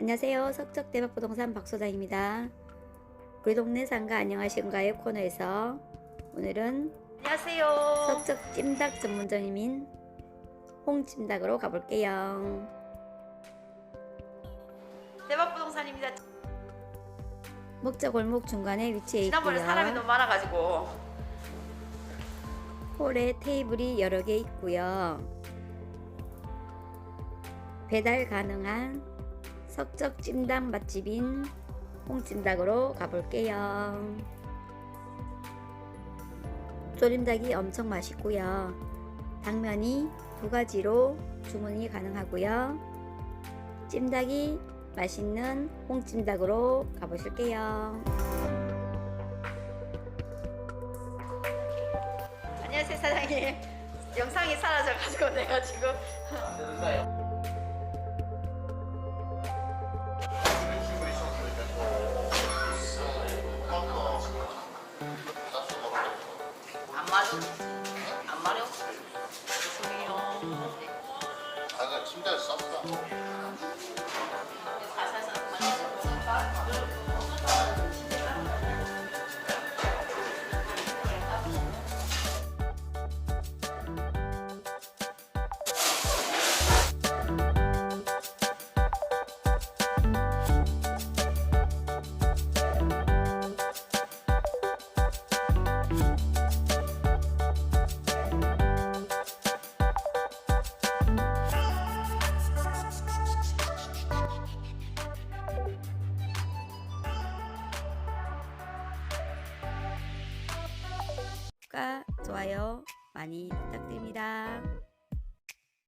안녕하세요. 석적대박부동산 박소장입니다. 우리 동네 상가 안녕하신가요 코너에서 오늘은 안녕하세요. 석적 찜닭 전문점인 홍찜닭으로 가볼게요. 대박 부동산입니다. 목자 골목 중간에 위치해 지난번에 사람이 너무 있고요. 많아가지고 홀에 테이블이 여러 개 있고요. 배달 가능한 석적 찜닭 맛집인 홍찜닭으로 가볼게요. 조림닭이 엄청 맛있고요. 당면이 두 가지로 주문이 가능하고요. 찜닭이 맛있는 홍찜닭으로 가보실게요. 안녕하세요 사장님. 영상이 사라져가지고 내가 지금 안 마려? 죄송해요. 아까 침대에서 쌌어. 좋아요 많이 부탁드립니다.